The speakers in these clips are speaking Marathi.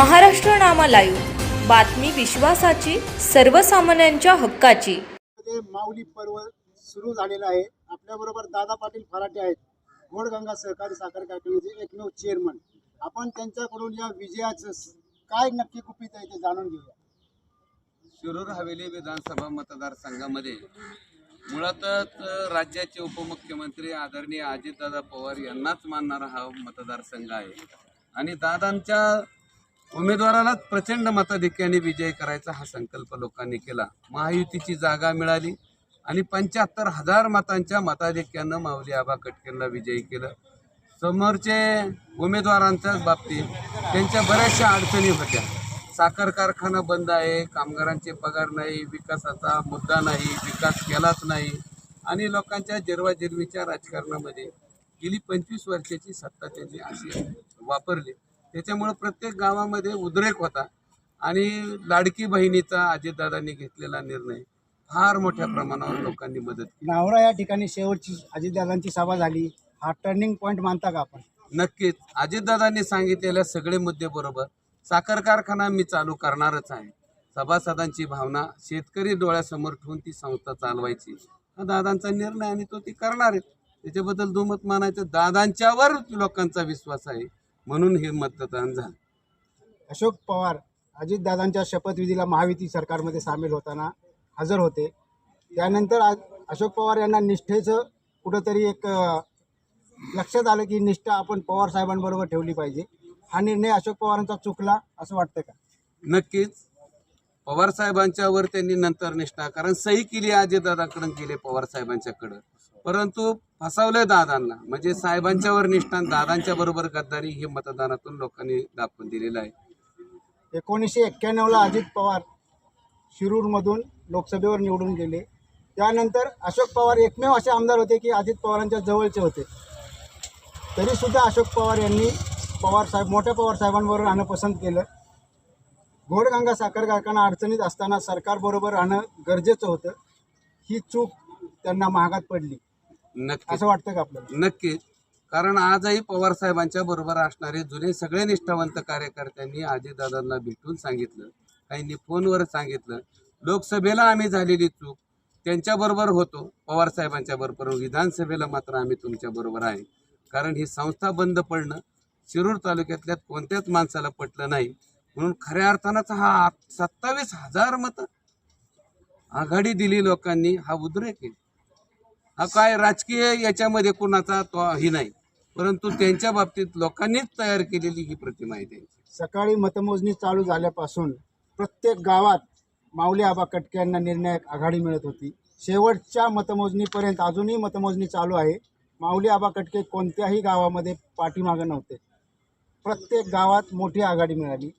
महाराष्ट्र नामा लाईव्ह. बातमी विश्वासाची सर्वसामान्यांच्या हक्काची. माऊली पर्व सुरू झालेलं आहे. आपल्याबरोबर दादा पाटील फराटे आहेत. गोडगंगा सहकारी साखर कारखान्याचे एकमेव चेअरमन आपण त्यांच्याकडून या विजयाचं काय नक्की गुपित आहे ते जाणून घेऊया. शिरूर हवेली विधानसभा मतदारसंघामध्ये मुळातच राज्याचे उपमुख्यमंत्री आदरणीय अजितदादा पवार यांनाच मानणारा हा मतदारसंघ आहे. आणि दादांच्या उमेदवारालाच प्रचंड मताधिक्याने विजय करायचा हा संकल्प लोकांनी केला. महायुतीची जागा मिळाली आणि पंच्याहत्तर हजार मतांच्या मताधिक्यानं माऊली आबा कटकेंना विजयी केलं. समोरचे उमेदवारांच्याच बाबतीत त्यांच्या बऱ्याचशा अडचणी होत्या. साखर कारखाना बंद आहे कामगारांचे पगार नाही विकासाचा मुद्दा नाही विकास केलाच नाही आणि लोकांच्या जिरवाजिरवीच्या राजकारणामध्ये गेली पंचवीस वर्षाची सत्ता त्यांनी अशी वापरली. त्याच्यामुळं प्रत्येक गावामध्ये उद्रेक होता. आणि लाडकी बहिणीचा अजितदादांनी घेतलेला निर्णय फार मोठ्या प्रमाणावर लोकांनी मदत केली. नावरा या ठिकाणी शेवटची अजितदादांची सभा झाली. हा टर्निंग पॉईंट मानता का आपण? नक्कीच. अजितदादांनी सांगितलेल्या सगळे मुद्दे बरोबर. साखर कारखाना मी चालू करणारच आहे. सभासदांची भावना शेतकरी डोळ्यासमोर ठेवून ती संस्था चालवायची. हा दादांचा निर्णय आणि तो ती करणार आहे. त्याच्याबद्दल दुमत मानायचं दादांच्यावर लोकांचा विश्वास आहे. म्हणून हे मतदान झालं. अशोक पवार अजितदादांच्या शपथविधीला महायुती सरकारमध्ये सामील होताना हजर होते. त्यानंतर आज अशोक पवार यांना निष्ठेचं कुठंतरी एक लक्षात आलं की निष्ठा आपण पवार साहेबांबरोबर ठेवली पाहिजे. हा निर्णय अशोक पवारांचा चुकला असं वाटतं का? नक्कीच. पवार साहेबांच्यावर त्यांनी नंतर निष्ठा कारण सही केली अजितदादाकडून केली पवार साहेबांच्याकडं. परंतु फसवलंय दादांना. म्हणजे साहेबांच्यावर निष्ठान आणि दादांच्या बरोबर गद्दारी हे मतदानातून लोकांनी दाखवून दिलेलं आहे. एकोणीसशे एक्क्याण्णवला अजित पवार शिरूरमधून लोकसभेवर निवडून गेले. त्यानंतर अशोक पवार एकमेव असे आमदार होते की अजित पवारांच्या जवळचे होते. तरीसुद्धा अशोक पवार यांनी पवार साहेब मोठ्या पवार साहेबांबरोबर राहणं पसंत केलं. घोडगंगा साखर कारखाना अडचणीत असताना सरकारबरोबर राहणं गरजेचं होतं. ही चूक त्यांना महागात पडली. नक्कीच असं वाटतं का आपल्याला? नक्कीच कारण आजही पवार साहेबांच्या बरोबर असणारे जुने सगळे निष्ठावंत कार्यकर्त्यांनी अजितदादांना भेटून सांगितलं. काहींनी फोनवर सांगितलं. लोकसभेला आम्ही झालेली चूक त्यांच्याबरोबर होतो. पवार साहेबांच्या बरोबर विधानसभेला मात्र आम्ही तुमच्या बरोबर आहे. कारण ही संस्था बंद पडणं शिरूर तालुक्यातल्या कोणत्याच माणसाला पटलं नाही. म्हणून खऱ्या अर्थानंच हा सत्तावीस हजार मतं आघाडी दिली लोकांनी हा उद्रेक आहे. हा काय राजकीय याच्यामध्ये कोणाचा तो ही नाही. परंतु त्यांच्या बाबतीत लोकांनीच तयार केलेली ही प्रतिमा आहे त्यांची. सकाळी मतमोजणी चालू झाल्यापासून प्रत्येक गावात माऊली आबा कटक्यांना निर्णायक आघाडी मिळत होती. शेवटच्या मतमोजणीपर्यंत अजूनही मतमोजणी चालू आहे. माऊली आबा कटके कोणत्याही गावामध्ये पाठीमागं नव्हते. प्रत्येक गावात मोठी आघाडी मिळाली.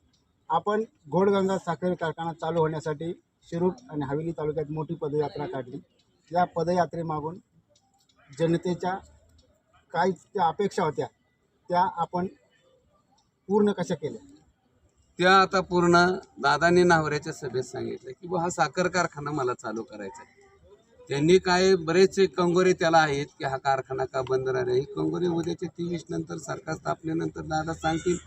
आपण घोडगंगा साखर कारखाना चालू होण्यासाठी शिरूर आणि हवेली तालुक्यात मोठी पदयात्रा काढली. या पदयात्रेमागून जनतेच्या काय त्या अपेक्षा होत्या त्या आपण पूर्ण कशा केल्या? त्या आता पूर्ण दादानी नावऱ्याच्या सभेत सांगितलं की बुवा हा साखर कारखाना मला चालू करायचा आहे. त्यांनी काय बरेचसे कंगोरे त्याला आहेत की हा कारखाना का बंद राहणार ही कंगोरे उद्याच्या तेवीस नंतर सरकार स्थापनेनंतर दादा सांगतील.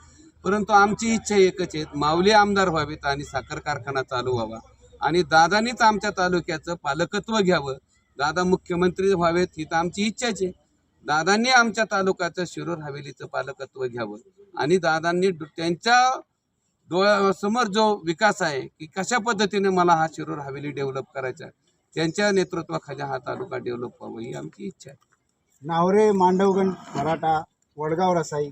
परंतु आमची इच्छा एकच आहे माऊली आमदार व्हावेत आणि साखर कारखाना चालू व्हावा. आणि दादानीच आमच्या तालुक्याचं पालकत्व घ्यावं. दादा मुख्यमंत्री व्हावेत ही तर आमची इच्छाच आहे. दादांनी आमच्या तालुक्याचं शिरूर हवेलीचं पालकत्व घ्यावं. आणि दादांनी त्यांच्या डोळ्यासमोर जो विकास आहे की कशा पद्धतीने मला हा शिरूर हवेली डेव्हलप करायचा आहे, त्यांच्या नेतृत्वाखाली हा तालुका डेव्हलप व्हावा ही आमची इच्छा आहे. नावरे मांडवगण मराठा वडगाव रसाई.